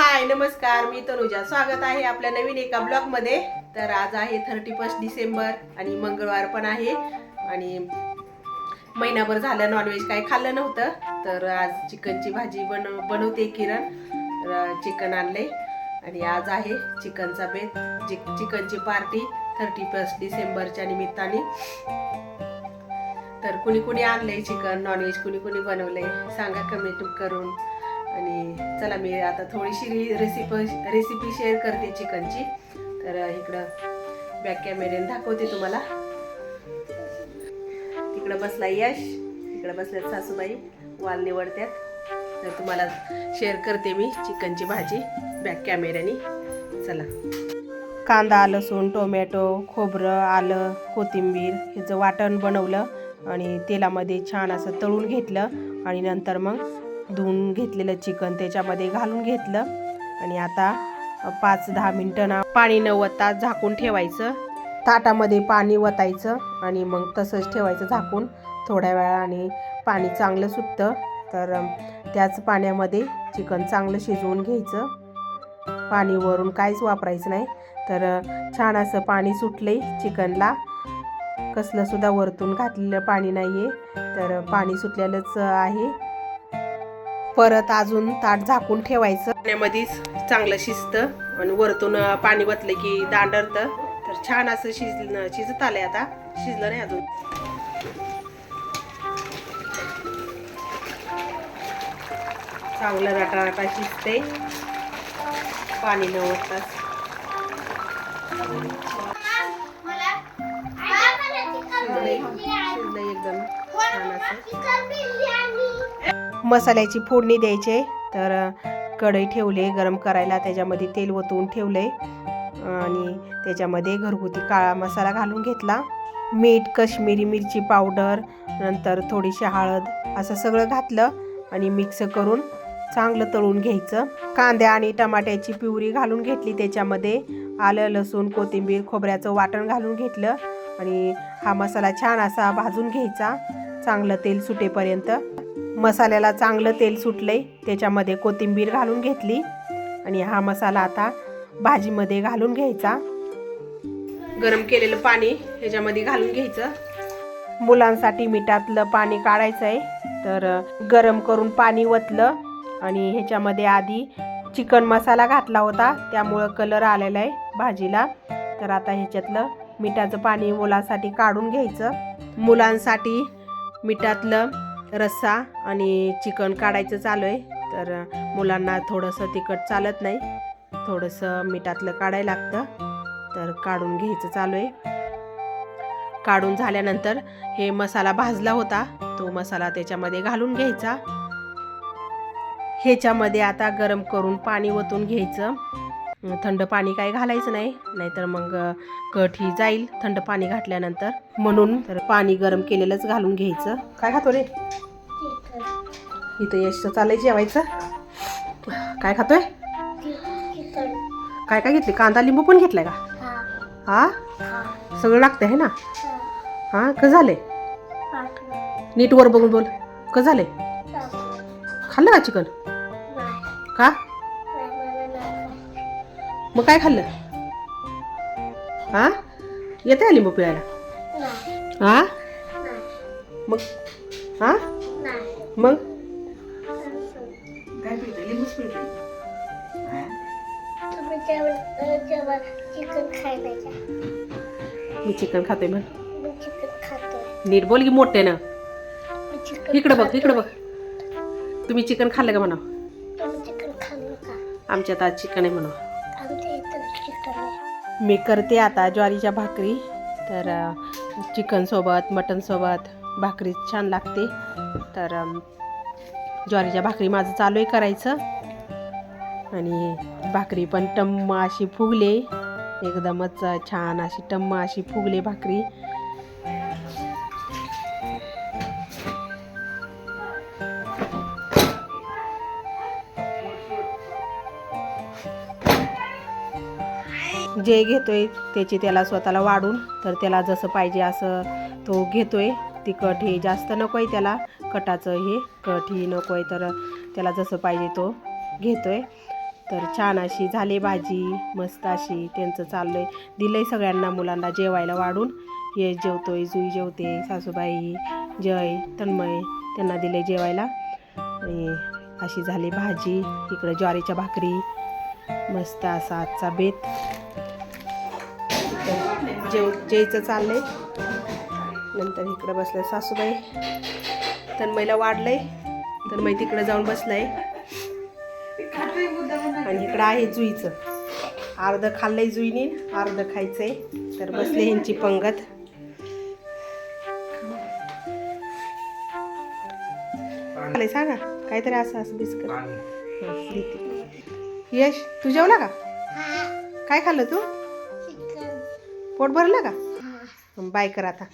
हाय नमस्कार मी तनुजा. स्वागत आहे आपल्या नवीन एका ब्लॉगमध्ये तर आज आहे थर्टी फर्स्ट डिसेंबर आणि मंगळवार पण आहे. आणि महिनाभर झालं नॉनव्हेज काही खाल्लं नव्हतं. तर आज चिकनची भाजी बन बनवते किरण. चिकन आणले आणि आज आहे चिकनचा बेत चिकनची पार्टी थर्टी फर्स्ट डिसेंबरच्या निमित्ताने. तर कुणी कुणी आणलंय चिकन नॉनव्हेज कुणी कुणी बनवलंय? सांगा कमेंट करून. आणि चला मी आता थोडीशी रेसिपी रेसिपी शेअर करते चिकनची. तर इकडं बॅक कॅमेऱ्याने दाखवते तुम्हाला. तिकडं बसला यश इकडं बसल्यात सासूबाई वाल निवडत्यात. तर तुम्हाला शेअर करते मी चिकनची भाजी बॅक कॅमेऱ्याने चला. कांदा लसूण टोमॅटो खोबरं आलं कोथिंबीर ह्याचं वाटण बनवलं आणि तेलामध्ये छान असं तळून घेतलं आणि नंतर मग धुवून घेतलेलं चिकन त्याच्यामध्ये घालून घेतलं. आणि आता पाच दहा मिनटं ना पाणी न वता झाकून ठेवायचं. ताटामध्ये पाणी वतायचं आणि मग तसंच ठेवायचं झाकून. थोड्या वेळाने पाणी चांगलं सुटतं. तर त्याच पाण्यामध्ये चिकन चांगलं शिजवून घ्यायचं. पाणी वरून काहीच वापरायचं नाही. तर छान असं पाणी सुटले चिकनला. कसलंसुद्धा वरतून घातलेलं पाणी नाही आहे तर पाणी सुटलेलंच आहे. परत अजून ताट झाकून ठेवायचं. पाण्यामध्येच चांगलं शिजतं आणि वरतून पाणी वतलं की दांडरतं तर छान असं शिज शिजत आलंय आता. शिजलं नाही अजून. चांगलं राटा राटा शिजते पाणी न वतताच शिजलंय. शिजलंय एकदम छान असं. मसाल्याची फोडणी द्यायचे. तर कढई ठेवले गरम करायला त्याच्यामध्ये तेल ओतून ठेवले. आणि त्याच्यामध्ये घरगुती काळा मसाला घालून घेतला. मीठ कश्मीरी मिरची पावडर नंतर थोडीशी हळद असं सगळं घातलं आणि मिक्स करून चांगलं तळून घ्यायचं. कांद्या आणि टमाट्याची पिवरी घालून घेतली त्याच्यामध्ये. आलं लसूण कोथिंबीर खोबऱ्याचं वाटण घालून घेतलं आणि हा मसाला छान असा भाजून घ्यायचा. चांगलं तेल सुटेपर्यंत. मसाल्याला चांगलं तेल सुटलं आहे त्याच्यामध्ये कोथिंबीर घालून घेतली. आणि हा मसाला आता भाजीमध्ये घालून घ्यायचा. गरम केलेलं पाणी ह्याच्यामध्ये घालून घ्यायचं. मुलांसाठी मिठातलं पाणी काढायचं आहे तर गरम करून पाणी वतलं. आणि ह्याच्यामध्ये आधी चिकन मसाला घातला होता त्यामुळं कलर आलेला आहे भाजीला. तर आता ह्याच्यातलं मिठाचं पाणी मुलांसाठी काढून घ्यायचं. मुलांसाठी मिठातलं रस्सा आणि चिकन काढायचं चालू आहे. तर मुलांना थोडंसं तिखट चालत नाही. थोडंसं मिठातलं काढायला लागतं. तर काढून घ्यायचं चालू आहे. काढून झाल्यानंतर हे मसाला भाजला होता. तो मसाला त्याच्यामध्ये घालून घ्यायचा. ह्याच्यामध्ये आता गरम करून पाणी ओतून घ्यायचं. थंड पाणी काही घालायचं नाही नाहीतर मग कट ही जाईल थंड पाणी घातल्यानंतर. म्हणून तर पाणी गरम केलेलंच घालून घ्यायचं. काय खातो रे? इथं यश चाललंय जेवायचं. काय खातोय? काय काय घेतले? कांदा लिंबू पण घेतलाय का? हा? सगळं लागतं आहे ना? हा? कसं झालंय? नीट वर बघून बोल. कसं झालंय? खाल्लं का चिकन? का? मग काय खाल्लं? हा? येते का लिंबू पिळायला? हा? मग? हा? मग? काय पिळते? लिंबूच पिळते. चिकन खायला का मी चिकन खातोय म्हण. मी चिकन खातोय नीट बोल की मोठे ना इकडं बघ इकडं बघ. तुम्ही चिकन खाल्लं का म्हणा तुम्ही चिकन खाल्लं का? आमच्यात आज चिकन आहे म्हणा मी करते आता ज्वारीच्या भाकरी. तर चिकनसोबत मटनसोबत भाकरी छान लागते. तर ज्वारीच्या भाकरी माझं चालू आहे करायचं. आणि भाकरी पण टम्म अशी फुगले. एकदमच छान अशी टम्म अशी फुगले भाकरी. जे घेतोय त्याची त्याला स्वतःला वाढून तर त्याला जसं पाहिजे असं तो घेतोय. तिखट हे जास्त नको आहे त्याला. कटाचं हे कट ही नको आहे तर त्याला जसं पाहिजे तो घेतोय. तर छान अशी झाली भाजी मस्त अशी त्यांचं चाललंय. दिलंय सगळ्यांना मुलांना जेवायला वाढून. ये जेवतोय जुई जेवते सासूबाई जय तन्मय त्यांना दिले जेवायला. आणि अशी झाली भाजी इकडं ज्वारीच्या भाकरी मस्त असा आजचा बेत. जेव जेयचं चाललंय. नंतर इकडं बसलं सासूबाई. तन्मयला वाढलंय. तन्मय तिकडं जाऊन बसलाय. आणि इकडं आहे जुईचं. अर्ध खाल्लंय जुईने अर्ध खायचंय. तर बसले ह्यांची पंगत. सांगा. काहीतरी असं असं बिस्कट. देते. यश तू जेवला का? काय खाल्लं तू? पोट भरलं का? बाय कर आता.